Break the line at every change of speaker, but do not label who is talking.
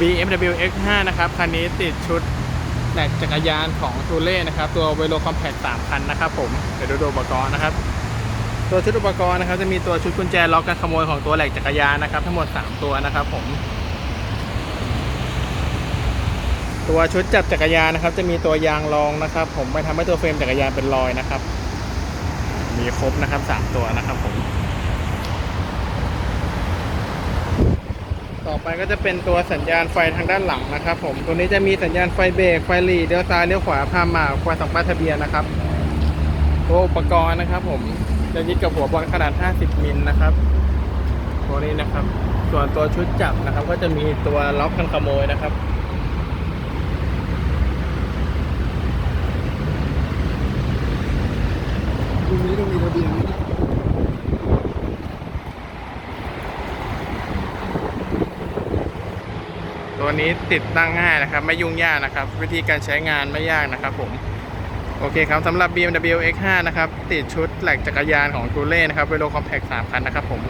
BMW X5 นะครับ คันนี้ติดชุดแหลกจักรยานของทูเล่นะครับ ตัวเวโรคอมแพค3คันนะครับผม เดี๋ยวดูอุปกรณ์นะครับ ตัวชุดอุปกรณ์นะครับ จะมีตัวชุดกุญแจล็อกการขโมยของตัวแหลกจักรยานนะครับ ทั้งหมด 3 ตัวนะครับ ผม ตัวชุดจับจักรยานนะครับ จะมีตัวยางรองนะครับ ผมไม่ทำให้ตัวเฟรมจักรยานเป็นรอยนะครับ มีครบนะครับ 3 ตัวนะครับผม อไปก็จะเป็นตัวสัญญาณไฟทางด้านหลังนะครับผม ตัวนี้จะมีสัญญาณไฟเบรก ไฟหลีเลี้ยวซ้ายเลี้ยวขวาพามากไฟสังป้ายทะเบียนนะครับ ตัวอุปกรณ์นะครับ ผม จะยึดกับหัวบอลขนาด 50 มิลนะครับ ตัวนี้นะครับ ส่วนตัวชุดจับนะครับ ก็จะมีตัวล็อกกันขโมยนะครับ
ตรงนี้ต้องมีระเบียงนะ
ตัวนี้ติดตั้งง่ายนะครับ ไม่ยุ่งยากนะครับ วิธีการใช้งานไม่ยากนะครับผมโอเคครับสำหรับ BMW X5 นะครับ ติดชุดแหลกจักรยานของทูเล่นะครับเวโรคอมแพก3คันนะครับผม